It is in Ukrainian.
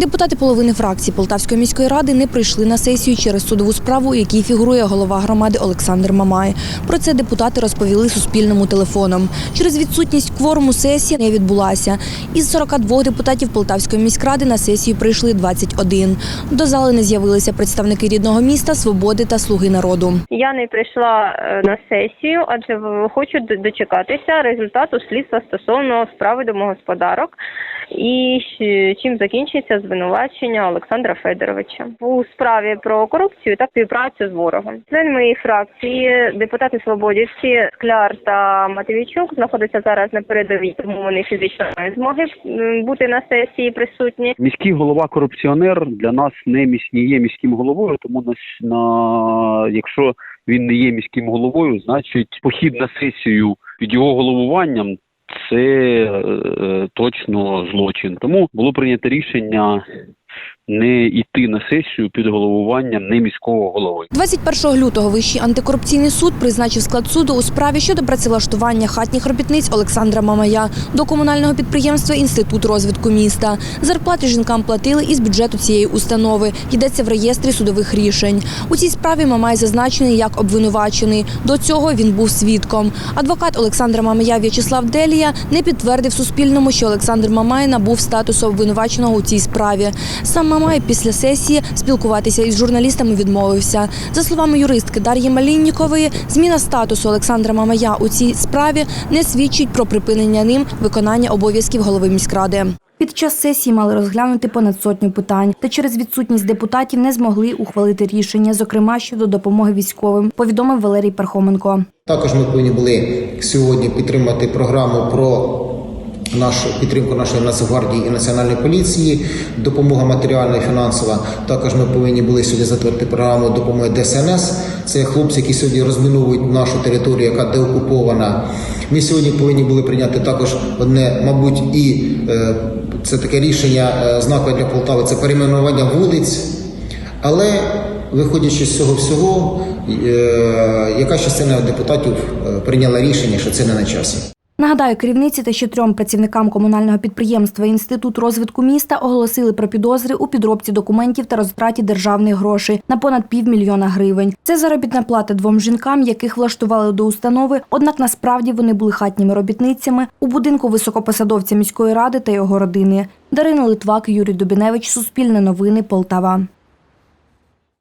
Депутати половини фракції Полтавської міської ради не прийшли на сесію через судову справу, якій фігурує голова громади Олександр Мамай. Про це депутати розповіли Суспільному телефоном. Через відсутність кворуму сесія не відбулася. Із 42 депутатів Полтавської міськради на сесію прийшли 21. До зали не з'явилися представники рідного міста, свободи та слуги народу. Я не прийшла е, на сесію, адже хочу дочекатися результату слідства стосовно справи домогосподарок і чим закінчиться звинувачення Олександра Федоровича у справі про корупцію та співпрацю з ворогом. Член моєї фракції, депутати свободівці Скляр та Матвійчук знаходяться зараз на передовій, тому вони фізично не змоги м, бути на сесії присутні. Міський голова корупціонер для нас не міс- не є міським головою, тому на, на якщо він не є міським головою, значить похід на сесію під його головуванням це е, точно злочин. Тому було прийнято рішення не йти на сесію під головуванням не міського голови. 21 лютого Вищий антикорупційний суд призначив склад суду у справі щодо працевлаштування хатніх робітниць Олександра Мамая до комунального підприємства Інститут розвитку міста. Зарплати жінкам платили із бюджету цієї установи. Йдеться в реєстрі судових рішень. У цій справі Мамай зазначений як обвинувачений. До цього він був свідком. Адвокат Олександра Мамая В'ячеслав Делія не підтвердив Суспільному, що Олександр Мамай набув статусу обвинуваченого у цій справі. Сам Мамай після сесії спілкуватися із журналістами відмовився. За словами юристки Дар'ї Маліннікової, зміна статусу Олександра Мамая у цій справі не свідчить про припинення ним виконання обов'язків голови міськради. Під час сесії мали розглянути понад сотню питань, та через відсутність депутатів не змогли ухвалити рішення, зокрема щодо допомоги військовим, повідомив Валерій Пархоменко. Також ми повинні були сьогодні підтримати програму про нашу підтримку нашої Нацгвардії і національної поліції, допомога матеріальна і фінансова. Також ми повинні були сьогодні затвердити програму допомоги ДСНС. Це хлопці, які сьогодні розміновують нашу територію, яка деокупована. Ми сьогодні повинні були прийняти також одне, мабуть, і е, це таке рішення е, знакове для Полтави. Це перейменування вулиць. Але виходячи з цього всього, е, яка частина депутатів прийняла рішення, що це не на часі. Нагадаю, керівниці та ще трьом працівникам комунального підприємства Інститут розвитку міста оголосили про підозри у підробці документів та розтраті державних грошей на понад півмільйона гривень. Це заробітна плата двом жінкам, яких влаштували до установи. Однак насправді вони були хатніми робітницями у будинку високопосадовця міської ради та його родини. Дарина Литвак, Юрій Дубіневич, Суспільне новини, Полтава.